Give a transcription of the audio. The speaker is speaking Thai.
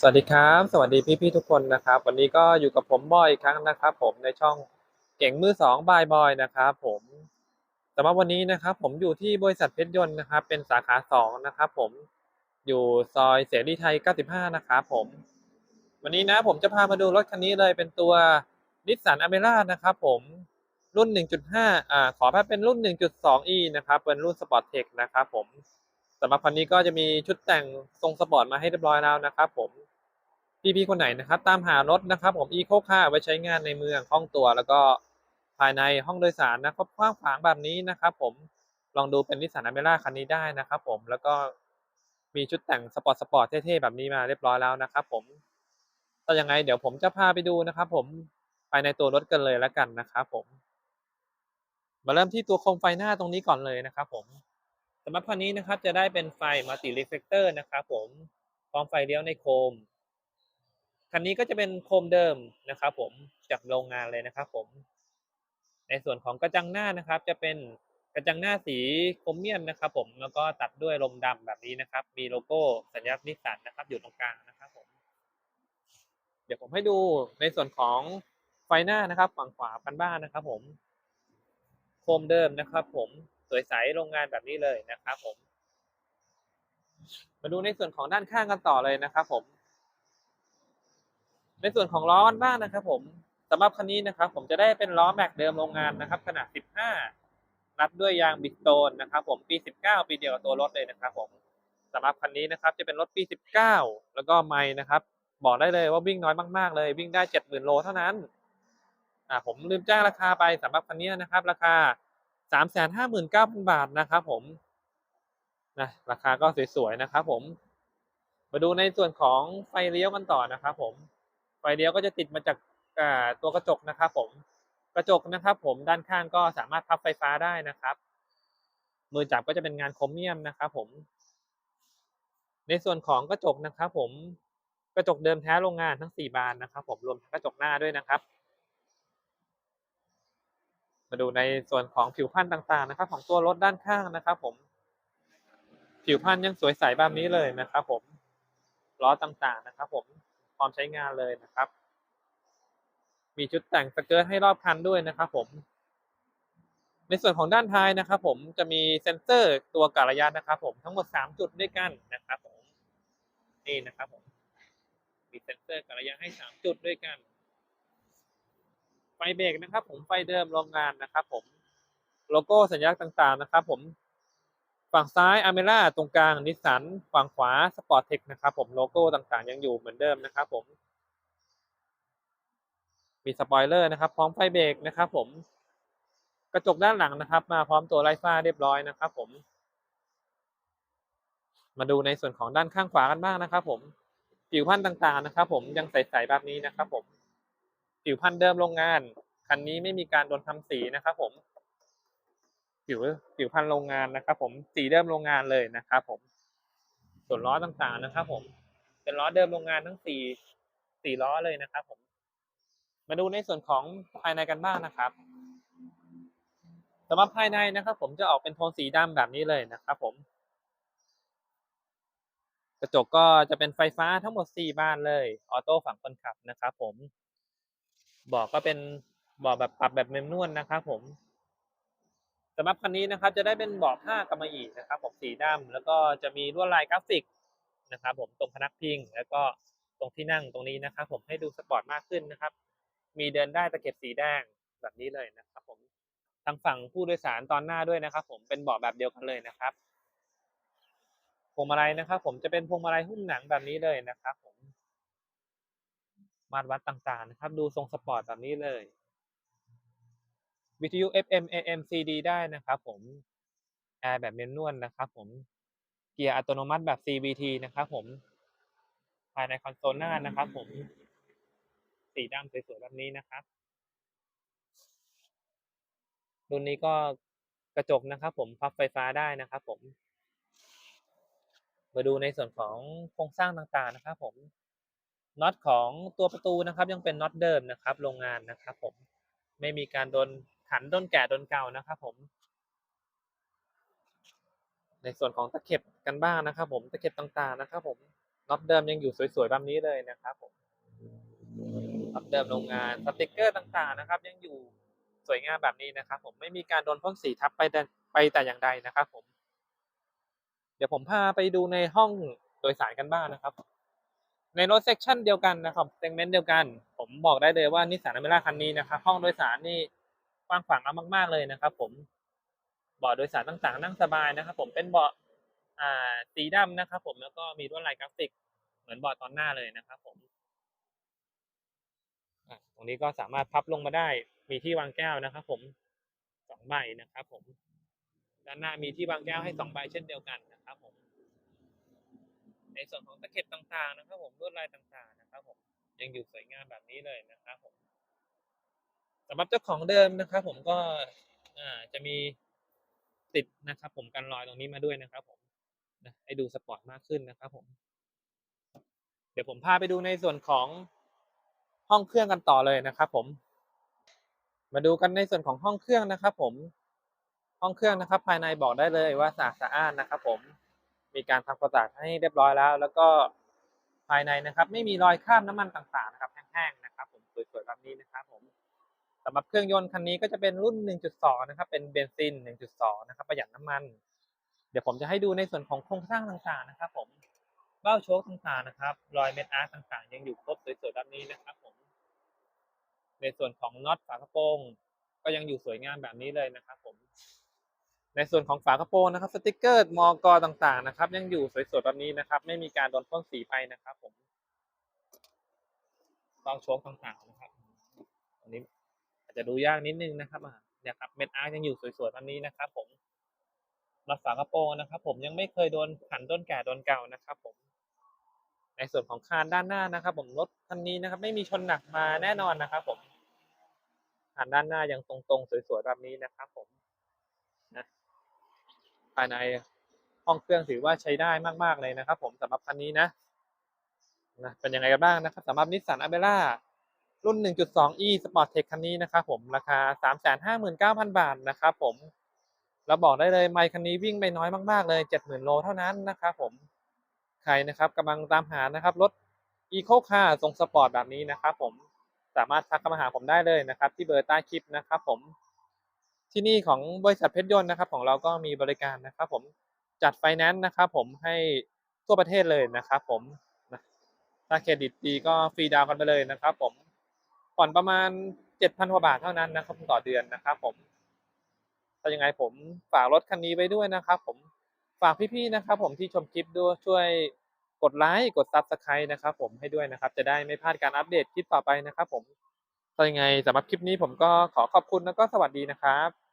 สวัสดีครับ สวัสดีพี่ๆทุกคนนะครับ วันนี้ก็อยู่กับผมบอยอีกครั้งนะครับ ผมในช่องเก่งมือสองบายบอยนะครับผมสำหรับวันนี้นะครับ ผมอยู่ที่บริษัทเพชรยนต์นะครับ เป็นสาขาสองนะครับผมอยู่ซอยเสรีไทย 95 นะครับผม วันนี้นะผมจะพามาดูรถคันนี้เลยเป็นตัวนิสสันอเมร่านะครับผมรุ่น 1.5 อ่าขอแพ้เป็นรุ่น 1.2e นะครับเป็นรุ่นสปอร์ตเทคนะครับผมสำหรับคันนี้ก็จะมีชุดแต่งทรงสปอร์ตมาให้เรียบร้อยแล้วนะครับผม พี่ๆคนไหนนะครับ ตามหารถนะครับ ผมอีโคคาไว้ใช้งานในเมืองคล่องตัว แล้วก็ภายในห้องโดยสารนะครับกว้างขวางแบบนี้นะครับ ผมลองดูเป็นนิสสันอเมร่าคันนี้ได้นะครับผมแล้วก็มีชุดแต่งสปอร์ตสปอร์ตเท่ๆแบบนี้มาเรียบร้อยแล้วนะครับ ผมก็ยังไงเดี๋ยวผมจะพาไปดูนะครับ ผมภายในตัวรถกันเลยแล้วกันนะครับผม มาเริ่มที่ตัวโคมไฟหน้าตรงนี้ก่อนเลยนะครับ ผมสำหรับคันนี้นะครับ จะได้เป็นไฟมัลติรีเฟกเตอร์นะครับ ผมพร้อมไฟเลี้ยวในโคม คันนี้ก็จะเป็นโคมเดิมนะครับ ผมจากโรงงานเลยนะครับ ผม ในส่วนของกระจังหน้านะครับ จะเป็นกระจังหน้าสีโครเมียมนะครับ ผมแล้วก็ตัดด้วยลมดำแบบนี้นะครับ มีโลโก้สัญลักษณ์นิสสันนะครับ อยู่ตรงกลางนะครับผม เดี๋ยวผมให้ดูในส่วนของไฟหน้านะครับ ฝั่งขวากันบ้านนะครับ ผม โคมเดิมนะครับ ผมสวยใสโรงงานแบบนี้เลยนะครับ ผม มาดูในส่วนของด้านข้างกันต่อเลยนะครับ ผม ในส่วนของล้อกันบ้างนะครับ ผมสำหรับคันนี้นะครับ ผมจะได้เป็นล้อแม็กเดิมโรงงานนะครับ ขนาด 15 รัดด้วยยางบิสโตนนะครับ ผมปี 19 ปีเดียวกับตัวรถเลยนะครับ ผมสำหรับคันนี้นะครับ จะเป็นรถปี 19 แล้วก็ไม่นะครับ บอกได้เลยว่าวิ่งน้อยมากๆ เลยวิ่งได้ 70,000 โลเท่านั้นอ่าผมลืมแจ้งราคาไปสำหรับคันนี้นะครับ ราคา 359,000 บาทนะครับ ผมนะราคาก็สวยๆนะครับ ผม มาดูในส่วนของไฟเลี้ยวกันต่อนะครับ ผม เลี้ยวก็จะติดมาจากตัวกระจกนะครับผมกระจกนะครับ ผมด้านข้างก็สามารถพับไฟฟ้าได้นะครับ มือจับก็จะเป็นงานโครเมียมนะครับผม ในส่วนของกระจกนะครับผมกระจกเดิมแท้โรงงานทั้งสี่บานนะครับ ผมรวมกระจกหน้าด้วยนะครับ มาดูในส่วนของผิวพรรณต่างๆนะครับ ของตัวรถด้านข้างนะครับ ผม ผิวพรรณยังสวยใสแบบนี้เลยนะครับ ผมล้อต่างๆนะครับ ผม พร้อมใช้งานเลยนะครับ มีชุดแต่งสเกิร์ตให้รอบคันด้วยนะครับผม ในส่วนของด้านท้ายนะครับผมจะมีเซ็นเซอร์ตัวกะระยะนะครับผมทั้งหมดสามจุดด้วยกันนะครับผมนี่นะครับผมมีเซ็นเซอร์กะระยะให้สามจุดด้วยกัน ไฟเบรกนะครับ ผมไฟเดิมโรงงานนะครับ ผมโลโก้สัญลักษณ์ต่างๆนะครับ ผม ฝั่งซ้ายอเมร่าตรงกลางนิสสันฝั่งขวาสปอร์ตเทคนะครับผมโลโก้ต่างๆ ยังอยู่เหมือนเดิมนะครับผม มีสปอยเลอร์นะครับ พร้อมไฟเบรกนะครับผม กระจกด้านหลังนะครับ มาพร้อมตัวไลฟ้าเรียบร้อยนะครับผม มาดูในส่วนของด้านข้างขวากันบ้างนะครับ ผมผิวพันธุ์ต่างๆนะครับ ผมยังใสๆแบบนี้นะครับ ผมผิวพันธุ์เดิมโรงงานคันนี้ไม่มีการโดนทำสีนะครับ ผม ผิวผิวพันโรงงานนะครับ ผมสีเดิมโรงงานเลยนะครับผม ส่วนล้อต่างๆนะครับ ผม เป็นล้อเดิมโรงงานทั้งสี่สี่ล้อเลยนะครับ ผม มาดูในส่วนของภายในกันบ้างนะครับสำหรับภายในนะครับ ผมจะออกเป็นโทนสีดำแบบนี้เลยนะครับ ผม กระจกก็จะเป็นไฟฟ้าทั้งหมดสี่บานเลยออโต้ฝั่งคนขับนะครับ ผมเบอกก็เป็นเบอกแบบปรับแบบเมมนวลนะครับ ผม สำหรับคันนี้นะครับจะได้เป็นเบาะผ้ากำมะหยี่นะครับผมสีดำแล้วก็จะมีลวดลายกราฟิกนะครับ ผมตรงพนักพิง แล้วก็ตรงที่นั่งตรงนี้นะครับ ผมให้ดูสปอร์ตมากขึ้นนะครับ มีเดินได้ตะเข็บสีแดงแบบนี้เลยนะครับ ผมทางฝั่งผู้โดยสารตอนหน้าด้วยนะครับ ผมเป็นเบาะแบบเดียวกันเลยนะครับพวงมาลัยนะครับ ผมจะเป็นพวงมาลัยหุ้มหนังแบบนี้เลยนะครับ ผมมาตรวัดต่างๆนะครับ ดูทรงสปอร์ตแบบนี้เลย วิทยุ FM AM CD ได้นะครับผมแอร์แบบเมนนวลนะครับผมเกียร์อัตโนมัติแบบ CVT นะครับผมภายในคอนโซลหน้านะครับผมสีดำสวยๆแบบนี้นะครับรุ่นนี้ก็กระจกนะครับ ผมพับไฟฟ้าได้นะครับ ผม มาดูในส่วนของโครงสร้างต่างๆนะครับ ผมน็อตของตัวประตูนะครับ ยังเป็นน็อตเดิมนะครับ โรงงานนะครับ ผมไม่มีการโดน ขันโดนแกะโดนเก่านะครับผม ในส่วนของตะเข็บกันบ้างนะครับ ผมตะเข็บต่างๆนะครับ ผมน็อตเดิมยังอยู่สวยๆแบบนี้เลยนะครับ ผมน็อตเดิมโรงงานสติกเกอร์ต่างๆนะครับ ยังอยู่สวยงามแบบนี้นะครับ ผมไม่มีการโดนพ่นสีทับไปแต่ไปแต่อย่างใดนะครับ ผม เดี๋ยวผมพาไปดูในห้องโดยสารกันบ้างนะครับ ในรถเซกชันเดียวกันนะครับเซกเมนต์เดียวกัน ผมบอกได้เลยว่านิสสันอเมร่าคันนี้นะครับ ห้องโดยสารนี่ กว้างขวางมาก ๆเลยนะครับ ผมเบาะโดยสารต่างๆ นั่งสบายนะครับ ผมเป็นเบาะอ่าสีดำนะครับ ผมแล้วก็มีลวดลายกราฟิก เหมือนเบาะตอนหน้าเลยนะครับ ผมตรงนี้ก็สามารถพับลงมาได้ มีที่วางแก้วนะครับ ผมสองใบนะครับ ผมด้านหน้ามีที่วางแก้วให้สองใบเช่นเดียวกันนะครับ ผม ในส่วนของตะเข็บต่างๆ นะครับ ผมลวดลายต่างๆ นะครับ ผมยังอยู่สวยงามแบบนี้เลยนะครับ ผม สำหรับเจ้าของเดิมนะครับ ผมก็จะมีติดนะครับ ผมกันรอยตรงนี้มาด้วยนะครับ ผมให้ดูสปอร์ตมากขึ้นนะครับ ผม เดี๋ยวผมพาไปดูในส่วนของห้องเครื่องกันต่อเลยนะครับ ผม มาดูกันในส่วนของห้องเครื่องนะครับ ผม ห้องเครื่องนะครับ ภายในบอกได้เลยว่าสะอาดสะอ้านนะครับ ผม มีการทำความสะอาดให้เรียบร้อยแล้ว แล้วก็ภายในนะครับ ไม่มีรอยคราบน้ำมันต่างๆ นะครับแห้งๆนะครับ ผมสวยๆแบบนี้นะครับ สำหรับเครื่องยนต์คันนี้ก็จะเป็นรุ่น 1.2 นะครับ เป็นเบนซิน 1.2 นะครับ ประหยัดน้ำมัน เดี๋ยวผมจะให้ดูในส่วนของโครงสร้างต่างๆนะครับ ผม เบ้าโชคต่างๆนะครับ รอยเม็ดอาร์ตต่างๆ ยังอยู่ครบสวยๆแบบนี้นะครับ ผม ในส่วนของน็อตฝากระโปรงก็ยังอยู่สวยงามแบบนี้เลยนะครับ ผม ในส่วนของฝากระโปรงนะครับ สติกเกอร์มอกอต่างๆ นะครับ ยังอยู่สวยๆแบบนี้นะครับ ไม่มีการโดนพ่นสีไปนะครับ ผมต้องโชคต่างๆนะครับ อันนี้ จะดูยากนิดนึงนะครับอ่าเนี่ยครับเม็ดอาร์ยังอยู่สวยๆแบบนี้นะครับผมน็อตฝากระโปรงนะครับ ผมยังไม่เคยโดนขันต้นแก่โดนเก่านะครับ ผม ในส่วนของคานด้านหน้านะครับ ผมรถคันนี้นะครับ ไม่มีชนหนักมาแน่นอนนะครับ ผมคานด้านหน้ายังตรงๆสวยๆแบบนี้นะครับ ผมนะภายในห้องเครื่องถือว่าใช้ได้มากๆเลยนะครับ ผมสำหรับคันนี้นะนะเป็นยังไงกันบ้างนะครับสำหรับนิสสันอเ e ร่า รุ่น 1.2e Sport Tech คันนี้นะครับผมราคา 359,000 บาทนะครับผมเราบอกได้เลยไมค์คันนี้วิ่งไปน้อยมากๆเลย 70,000 โลเท่านั้นนะครับผมใครนะครับกำลังตามหานะครับรถ Eco Car ทรงสปอร์ตแบบนี้นะครับผมสามารถทักเข้ามาหาผมได้เลยนะครับ ที่เบอร์ใต้คลิปนะครับผมที่นี่ของบริษัทเพชรยนต์นะครับของเราก็มีบริการนะครับผมจัดไฟแนนซ์นะครับผมให้ทั่วประเทศเลยนะครับผมถ้าเครดิตดีก็ฟรีดาวน์กันไปเลยนะครับผม ผ่อนประมาณเจ็ดพันกว่าบาทเท่านั้นนะครับต่อเดือนนะครับ ผมถ้ายังไงผมฝากรถคันนี้ไว้ด้วยนะครับ ผมฝากพี่ๆนะครับ ผมที่ชมคลิปด้วยช่วยกดไลค์กดซับสไครต์นะครับ ผมให้ด้วยนะครับ จะได้ไม่พลาดการอัปเดตคลิปต่อไปนะครับ ผมถ้ายังไงสำหรับคลิปนี้ผมก็ขอขอบคุณแล้วก็สวัสดีนะครับ